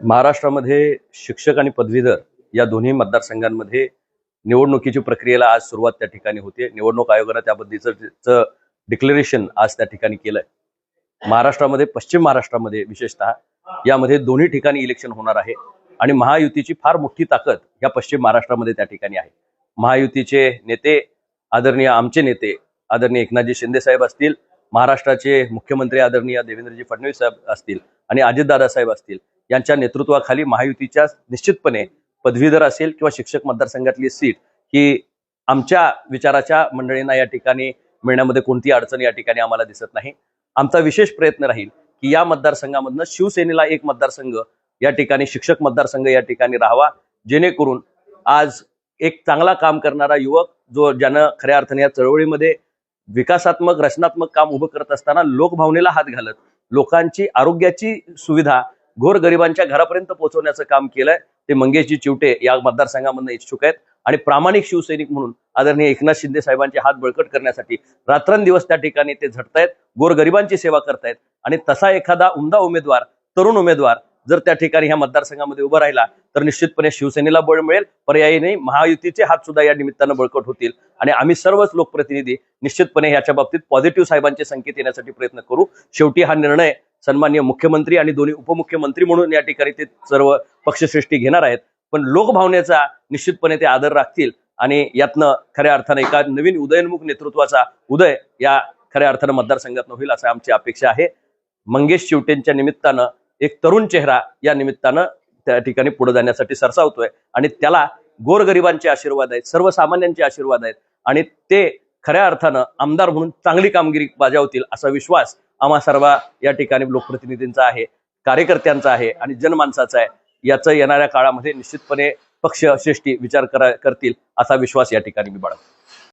महाराष्ट्रामध्ये शिक्षक आणि पदवीधर या दोन्ही मतदारसंघांमध्ये निवडणुकीची प्रक्रियेला आज सुरुवात त्या ठिकाणी होते. निवडणूक आयोगानं त्याबद्दलचं डिक्लेरेशन आज त्या ठिकाणी केलंय. महाराष्ट्रामध्ये पश्चिम महाराष्ट्रामध्ये विशेषतः यामध्ये दोन्ही ठिकाणी इलेक्शन होणार आहे आणि महायुतीची फार मोठी ताकद या पश्चिम महाराष्ट्रामध्ये त्या ठिकाणी आहे. महायुतीचे नेते आदरणीय आमचे नेते आदरणीय एकनाथजी शिंदे साहेब असतील महाराष्ट्राचे मुख्यमंत्री आदरणीय देवेंद्रजी फडणवीस साहेब असतील आणि अजितदादा साहेब असतील यांच्या नेतृत्वाखाली महायुतीच्या निश्चितपणे पदवीधर असेल किंवा शिक्षक मतदारसंघातली सीट ही आमच्या विचाराच्या मंडळींना या ठिकाणी मिळण्यामध्ये कोणती अडचण या ठिकाणी आम्हाला दिसत नाही. आमचा विशेष प्रयत्न राहील की या मतदारसंघामधनं शिवसेनेला एक मतदारसंघ या ठिकाणी शिक्षक मतदारसंघ या ठिकाणी राहावा जेणेकरून आज एक चांगला काम करणारा युवक जो ज्यानं खऱ्या अर्थाने या चळवळीमध्ये विकासात्मक रचनात्मक काम उभं करत असताना लोकभावनेला हात घालत लोकांची आरोग्याची सुविधा गोरगरिबांच्या घरापर्यंत पोहोचवण्याचं काम केलंय. ते मंगेशजी चिवटे या मतदारसंघामधून इच्छुक आहेत. आणि प्रामाणिक शिवसैनिक म्हणून आदरणीय एकनाथ शिंदे साहेबांचे हात बळकट करण्यासाठी रात्रंदिवस त्या ठिकाणी ते झटतायत. गोरगरिबांची सेवा करतायत. आणि तसा एखादा उमदा उमेदवार तरुण उमेदवार जर त्या ठिकाणी ह्या मतदारसंघामध्ये उभा राहिला तर निश्चितपणे शिवसेनेला बळ मिळेल. पर्यायी महायुतीचे हात सुद्धा या निमित्तानं बळकट होतील. आणि आम्ही सर्वच लोकप्रतिनिधी निश्चितपणे याच्या बाबतीत पॉझिटिव्ह साहेबांचे संकेत येण्यासाठी प्रयत्न करू. शेवटी हा निर्णय सन्मान्य मुख्यमंत्री आणि दोन्ही उपमुख्यमंत्री म्हणून या ठिकाणी ते सर्व पक्षश्रेष्ठी घेणार आहेत. पण लोकभावनेचा निश्चितपणे ते आदर राखतील आणि यातनं खऱ्या अर्थानं एका नवीन उदयनमुख नेतृत्वाचा उदय या खऱ्या अर्थानं मतदारसंघातनं होईल असं आमची अपेक्षा आहे. मंगेश चिवटेंच्या निमित्तानं एक तरुण चेहरा या निमित्तानं त्या ठिकाणी पुढे जाण्यासाठी सरसावतोय. आणि त्याला गोरगरिबांचे आशीर्वाद आहेत सर्वसामान्यांचे आशीर्वाद आहेत. आणि ते खऱ्या अर्थानं आमदार म्हणून चांगली कामगिरी बजावतील असा विश्वास आम्हा सर्व या ठिकाणी लोकप्रतिनिधींचा आहे कार्यकर्त्यांचा आहे आणि जनमानसाचा आहे. याचं येणाऱ्या काळामध्ये निश्चितपणे पक्ष श्रेष्ठी विचार करा करतील असा विश्वास या ठिकाणी मी बाळगतो.